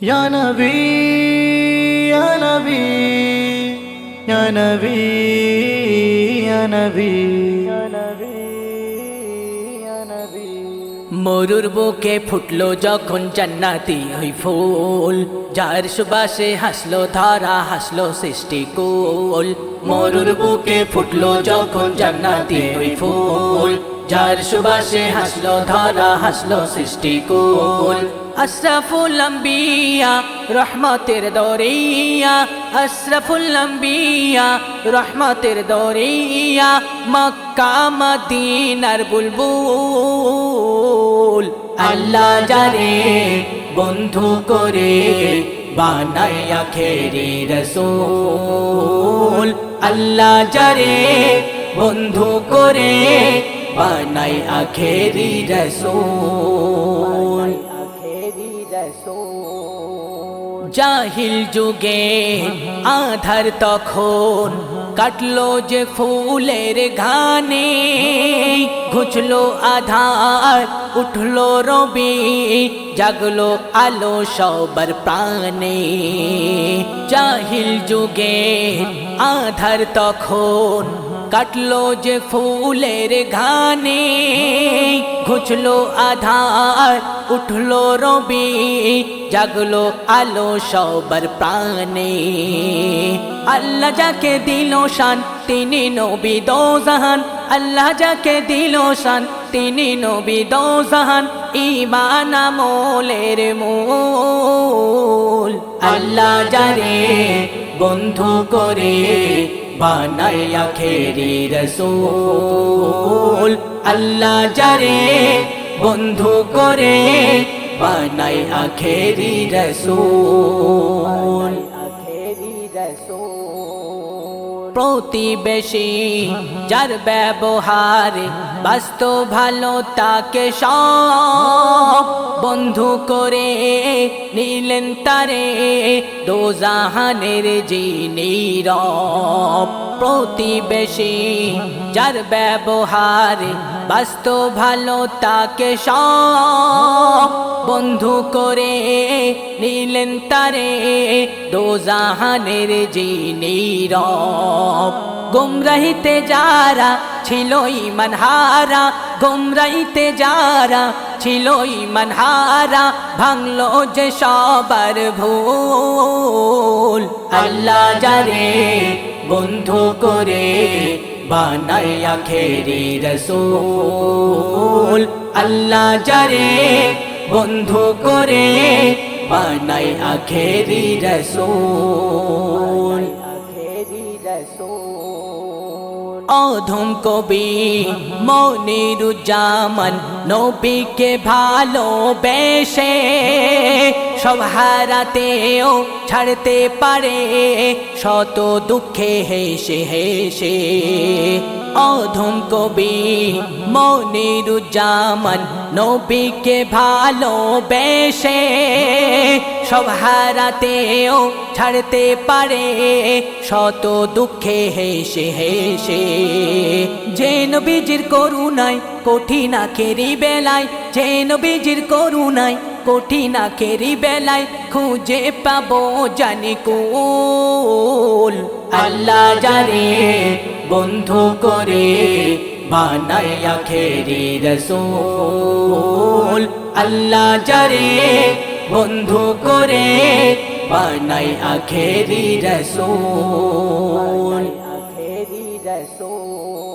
يا نبي يا نبي يا نبي يا نبي يا نبي يا نبي মরুর বুকে ফুটলো যখন জান্নাতি ওই ফুল যার সুবাসে হাসলো ধরা হাসলো সৃষ্টি কুল মরুর বুকে ফুটলো যখন জান্নাতি ওই ফুল যার সুবাসে হাসলো ধরা, হাসলো সৃষ্টি কুল আশরাফুল আম্বিয়া, রহমতের দরিয়া। আশরাফুল আম্বিয়া, রহমতের দরিয়া। মক্কা, মদিনার বুলবুল। আল্লাহ জানে, বন্ধু করে বানাইয়া খেরি রসুল। আল্লাহ জারে বন্ধু করে বানাই আখেরি রসুল। জাহিল যুগে আধার তখন কাটলো যে ফুলের ঘানে, ঘুচলো আধার, উঠল রবি, জাগলো আলো সবার প্রাণে। জাহিল যুগে আধার তখন কাটলো যে ফুলের ঘানে, ঘুচলো আধার, উঠল রবি, জাগলো আলো সবার প্রাণে। আল্লাহ যাকে দিল শান, তিনি নবী দো জাহান। আল্লাহ যাকে দিল শান, তিনি নবী দো জাহান। ইমান আমলের মূল। আল্লাহ জারে বন্ধু করে বানাইয়া খেরি রসুল। আল্লাহ জারে বন্ধু করে বানাই আখেরি রসুল। প্রতিবেশী যার ব্যবহার বাস্তু ভালো তাকে সব বন্ধু করে নিলেন তারে দোজাহানের যিনি রব প্রতিবেশী যার ব্যবহার বাস্তু ভালো, তাকে সব বন্ধু করে নিলেন তারে দোজাহানের যিনি রব গুমরাহিতে যারা ছিল ইমান হারা গুমরাহিতে যারা ছিল ইমান হারা ভাঙলো যে সবার ভুল। আল্লাহ যারে বন্ধু করে বানাইয়া খেরি রসুল। আল্লাহ যারে বন্ধু করে বানাই আখেরি রসুল আখেরি রসুল। অধম কবি মনিরুজ্জামান, নবীকে ভালোবেসে সব হারাতেও ছাড়তে পারে, শত দুঃখে হেসে হেসে। অধম কবি মনিরুজ্জামান, নবীকে ভালোবেসে সব হারাতেও ছাড়তে পারে, শত দুঃখে হেসে হেসে। যে নবীজির করুণায় কঠিন আখেরি বেলায়, যে নবীজির করুণায় কঠিন আখেরি বেলায় খুঁজে পাবো জানি কুল। আল্লাহ জানে, বন্ধু করে বানাইয়া খেরি রসুল। আল্লাহ জারে বন্ধু করে বানাই আখেরি রসুল আখেরি রসুল